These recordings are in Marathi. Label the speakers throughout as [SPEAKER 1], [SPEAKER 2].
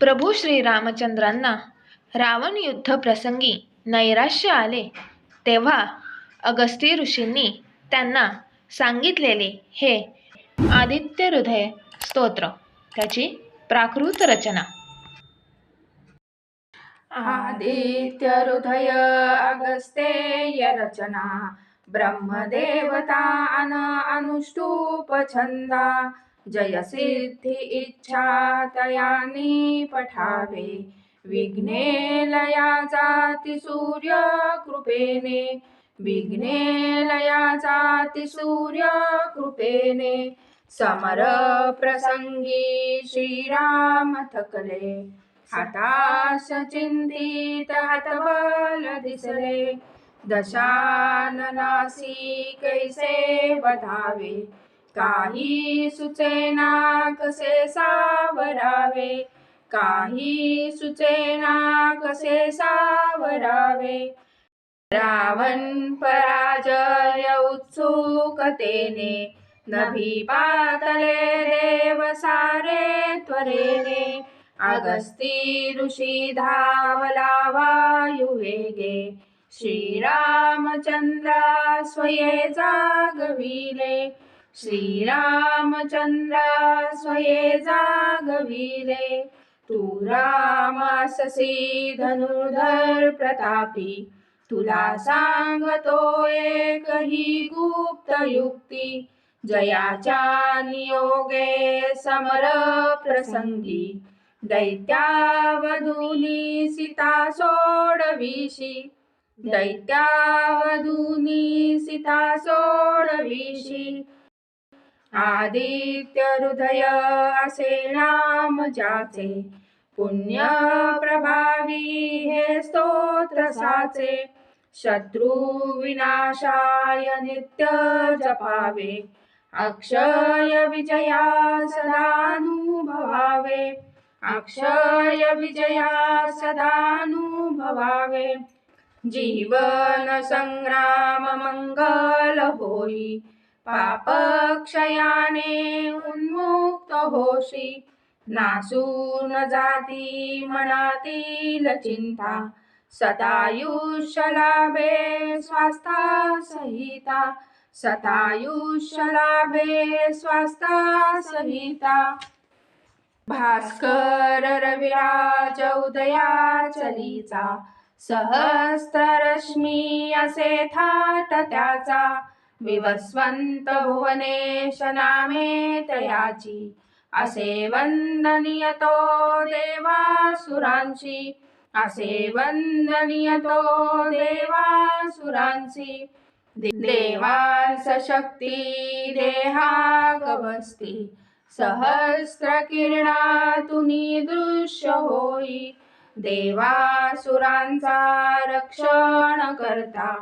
[SPEAKER 1] प्रभू श्रीरामचंद्रांना रावण युद्ध प्रसंगी नैराश्य आले. तेव्हा अगस्ती ऋषींनी त्यांना सांगितलेले हे आदित्य हृदय स्तोत्र त्याची प्राकृत रचना.
[SPEAKER 2] आदित्य हृदय अगस्तेय रचना ब्रह्मदेवता अन अनुष्टुप छंदा जय सिद्धि इच्छा तयानी पठावे विघ्ने लया जाती सूर्य कृपेने विघ्ने लया जाती सूर्य कृपेने समर प्रसंगी श्रीराम थकले हताश चिंतित हतबल दिसले दशाननासी कैसे वधावे काही सुचेना कसे सावरावे काही सुचेना कसे सावरावे. रावण पराजय उत्सुकतेने नभी पातले देव सारे त्वरेने. अगस्ती ऋषी धावला वायुवेगे श्रीरामचंद्रा स्वये जागविले. श्रीरामचंद्र स्वये जागविले तू रामाससी धनुर्धर प्रतापी तुला सांगतो एक ही गुप्त युक्ती जयाच्या नियोगे समर प्रसंगी दैत्यावधूनी सीता सोडविशी दैत्यावधूनी सीता सोडविशी आदित्य हृदय असे नाम ज्याचे पुण्य प्रभावी हे स्तोत्र साचे. शत्रू विनाशाय नित्य जपावे. अक्षय विजया सदानुभवावे. अक्षय विजया सदानुभवावे. जीवन संग्राम मंगल होई. पापक्षयाने उन्मुक्त होशी. नासून जाती मनातील चिंता सतायुष्य लाभे स्वास्था सहिता सतायुष्य लाभे स्वास्था सहिता भास्कर रविराज उदया चलीचा सहस्त्र रश्मी असे थाट त्याचा. विवस्वंत भुवनेश नामे तयाची। असे वंदनियतो देवासुरांशी असे वंदनियतो देवासुरांशी देवांस शक्ती देहा गवस्ती सहस्र किरणातुनी दृश्य होई। देवासुरांचा रक्षण करता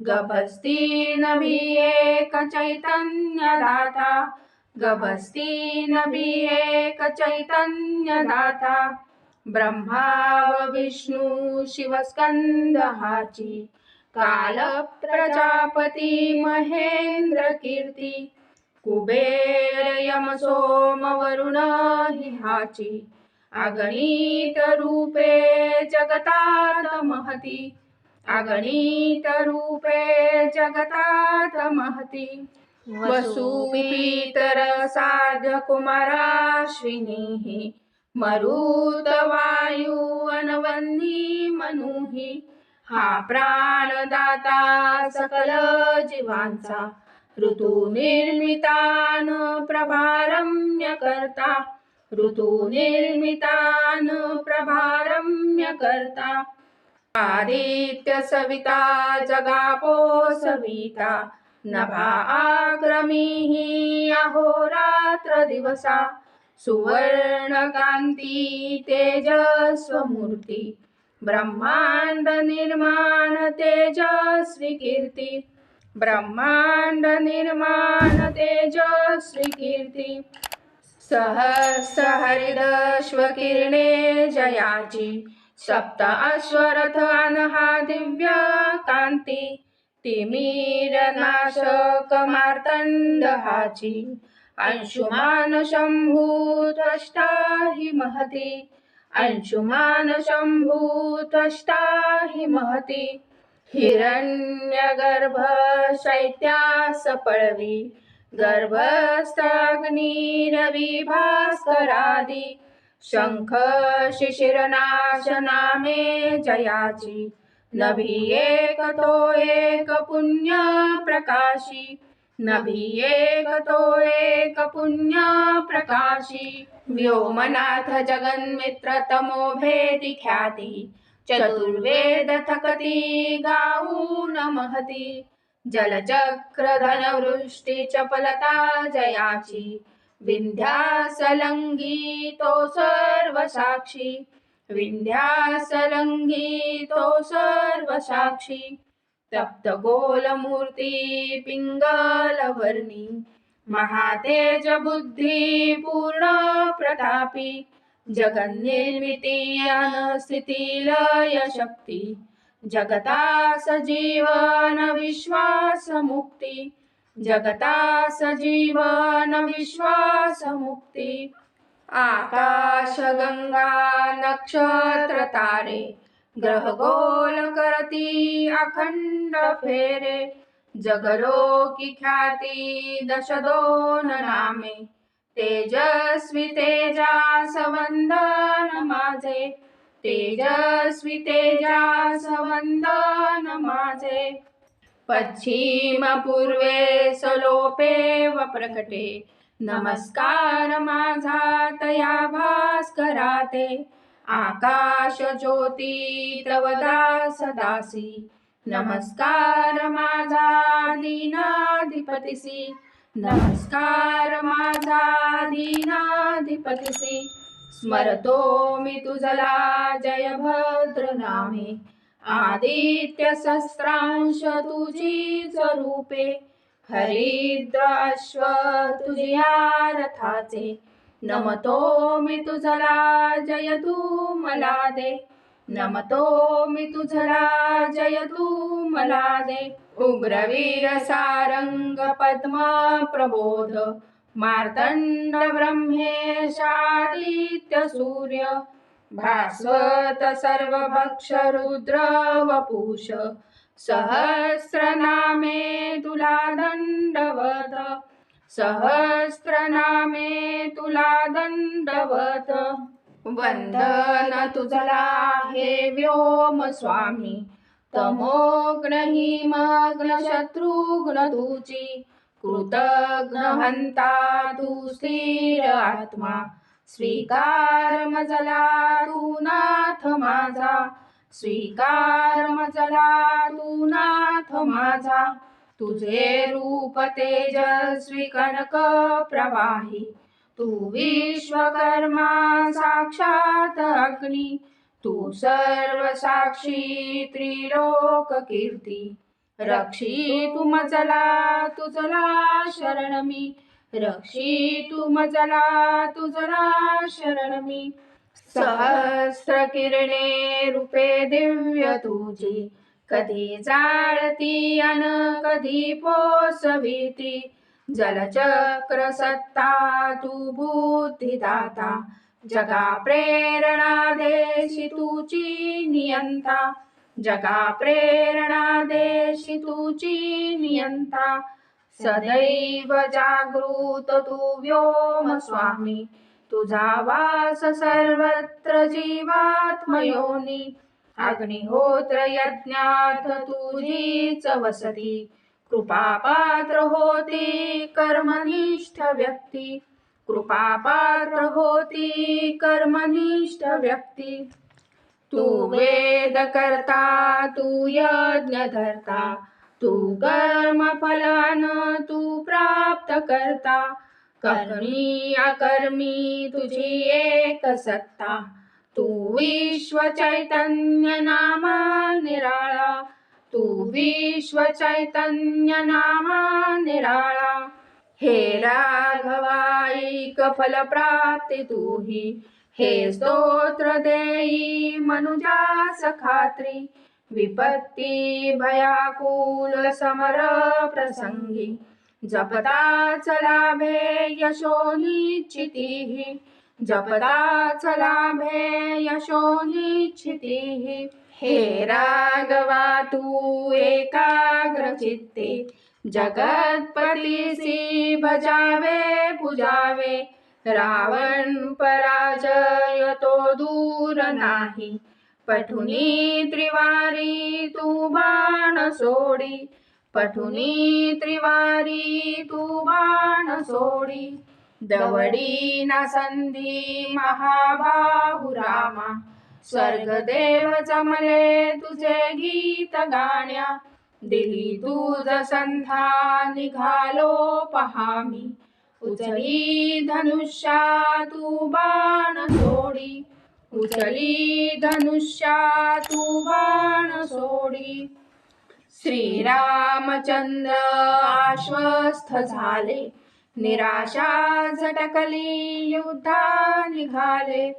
[SPEAKER 2] गभस्ती नभी एक चैतन्य दाता गभस्ती नभी एक चैतन्य दाता ब्रह्मा व विष्णू शिवस्कंद हाची काल प्रजापती महेंद्र कीर्ती कुबेर यम सोम वरुण हाची अगणित रूपे जगतात महती अगणित रूपे जगतात महती। वसुपीतर साध्य कुमाराश्विनी मरुत वायू अनवन्नी मनुही। हा प्राणदाता सकल जीवांचा ऋतू निर्मितान प्रभारम्य करता आदित्य सविता जगापो सविता नभा आक्रमी अहोरात्र दिवसा सुवर्ण कांती तेजस्वमूर्ती ब्रह्मांड निर्माण तेजस्वी कीर्ती ब्रह्मांड निर्माण तेजस्वी कीर्ती सहस्र हरिदश्व किरणे जयाची सप्त अश्वरथ अनहा दिव्य कांती तिमीरनाशक मार्तंडहाची हाची अंशुमान शंभू द्रष्टा हि महती। अंशुमान शंभूत्वष्टा हि महती। हिरण्यगर्भ शैत्यास पळवी गर्भस्थग्निरवि भास्करादी शंख शिशिरनाशनामे जयाची। नभी एक तो एक पुण्य प्रकाशी। नभी एक तो एक पुण्य प्रकाशी। व्योमनाथ जगन्मित्र तमो भेदी ख्याती। चतुर्वेद थकती गाऊन महती जलचक्र धनवृष्टी चपलता जयाची। विंध्यासलंगी तो सर्व साक्षी विंध्यासलंगी तो सर्व साक्षी तप्त गोलमूर्ती पिंगलवर्णी. महातेज बुद्धी पूर्ण प्रतापी. जगन्निर्मिती स्थिती लय शक्ती. जगता सजीवन विश्वास मुक्ती जगता सजीवन विश्वास मुक्ती आकाश गंगा नक्षत्र तारे ग्रह गोल करती अखंड फेरे जगलोकी ख्याती दश दोन नामे तेजस्वी तेजास माझे तेजस्वी तेजास वंदन माझे पश्चिम पूर्वे सलोपे व प्रकटे। नमस्कार माझा तया भास्कराते। आकाश ज्योती तव दास दासी नमस्कार माझा दीनाधिपतीसी नमस्कार माझा दीनाधिपतीसी स्मरतो मी तुझला जय भद्र नामे। आदित्य सहस्रांश तुझी रूपे हरिद्र अश्व तुझ्या रथाचे नमतो मी तुझला जय तू मला दे. नमतो मी तुझला जय तू मला दे. उग्रवीर सारंग पद्म प्रबोध मार्तंड ब्रह्मेशादित्य सूर्य भास्वत सर्वभक्ष रुद्र वपुष सहस्रनामे तुला दंडवत सहस्रनामे तुला दंडवत वंदन तुझला हे व्योम स्वामी तमोग्न हिमग्न शत्रुघ्न तुची कृतघ्न हंता स्थिर आत्मा स्वीकार मजला तू नाथ माझा स्वीकार मजला तू नाथ माझा तुझे रूप तेजस्वी कनक प्रवाही तू विश्वकर्मा साक्षात अग्नी तू सर्व साक्षी त्रिलोक कीर्ती रक्षी तू मजला तुझला शरण मी रक्षी तू मजला तुझला शरण मी। सहस्र किरणे रूपे दिव्य तुझी। कधी जाळती अन कधी पोसविती। जलचक्र सत्ता तू बुद्धिदाता। जगा प्रेरणा देशी तुची नियंता। जगा प्रेरणा देशी तुची नियंता। सदैव जागृत तू व्योम स्वामी। तुझा वास सर्वत्र जीवात्मयोनी। अग्निहोत्र यज्ञात तुझीच वसती। कृपापात्र होती कर्मनिष्ठ व्यक्ती। कृपापात्र होती कर्मनिष्ठ व्यक्ती। तू वेद करता तू यज्ञ धरता तू कर्म फलान तू प्राप्त करता. कर्मी अकर्मी तुझी एक सत्ता. तू विश्व चैतन्य नामा निराळा. तू विश्व चैतन्य नामा निराळा. हे राघवाईक फल प्राप्ती तुही. हे स्तोत्र देई मनुजास खात्री विपत्ती भयाकुल समर प्रसंगी जपता चलाभे यशो जपता चलाभे लाभे हे राघवा तू एकाग्र चित्ते जगत्पतीसी भजावे पूजावे रावण पराजय तो दूर नाही पठुनी त्रिवारी तू बाण सोडी. पठुनी त्रिवारी तू बाण सोडी. दवडी ना संधी महाबाहु रामा. स्वर्गदेव जमले तुझे गीत गाण्या. दिली तुझ संधा निघालो पहामी. उचली धनुष्या तू बाण सोडी. उचली धनुष्या तू बाण सोडी. श्रीरामचंद्र आश्वस्थ झाले. निराशा झटकली युद्धा निघाले.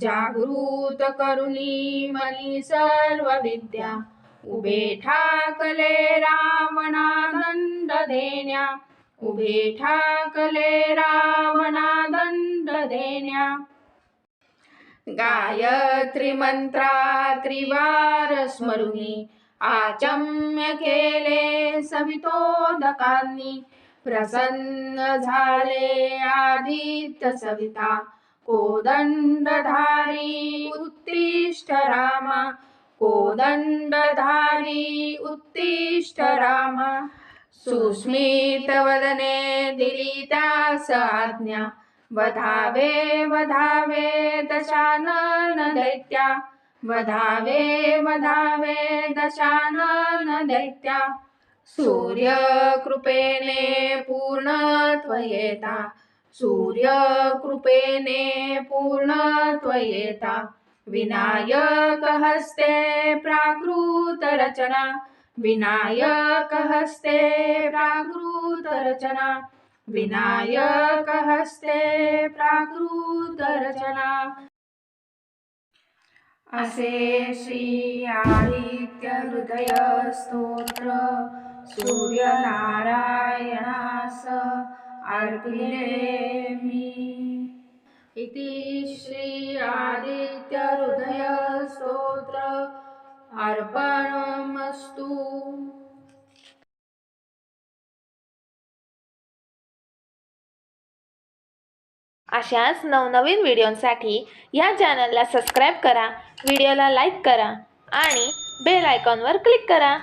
[SPEAKER 2] जागृत करुणी मनी सर्व विद्या. उभे ठाकले रावणा दंड देण्या. उभे ठाकले रावणा दंड देण्या. गायत्री मंत्रा त्रिवार स्मरुनी आचम्य केले सवितोदकांनी. प्रसन्न झाले आदित्य सविता कोदंडधारी उत्तिष्ठ रामा. कोदंडधारी उत्तिष्ठ रामा. सुस्मित वदने दिली त्यास आज्ञा. वधावे वधावे दशानन दैत्या। वधावे वधावे दशानन दैत्या। सूर्यकृपेणे पूर्ण त्वयेता। सूर्यकृपेने पूर्णत्वयेता सूर्यकृपेने पूर्णत्वयेता विनायकहस्ते प्राकृतरचना विनायकहस्ते प्राकृतरचना विनायक हस्ते प्राकृत रचना। असे श्री आदित्य हृदय स्तोत्र सूर्यनारायणास अर्पिले मी। इति श्री आदित्य हृदय स्तोत्र अर्पणमस्तु।
[SPEAKER 1] अशाच नवनवीन व्हिडिओंसाठी या चॅनलला सबस्क्राईब करा व्हिडिओला लाईक करा आणि बेल आयकॉनवर क्लिक करा.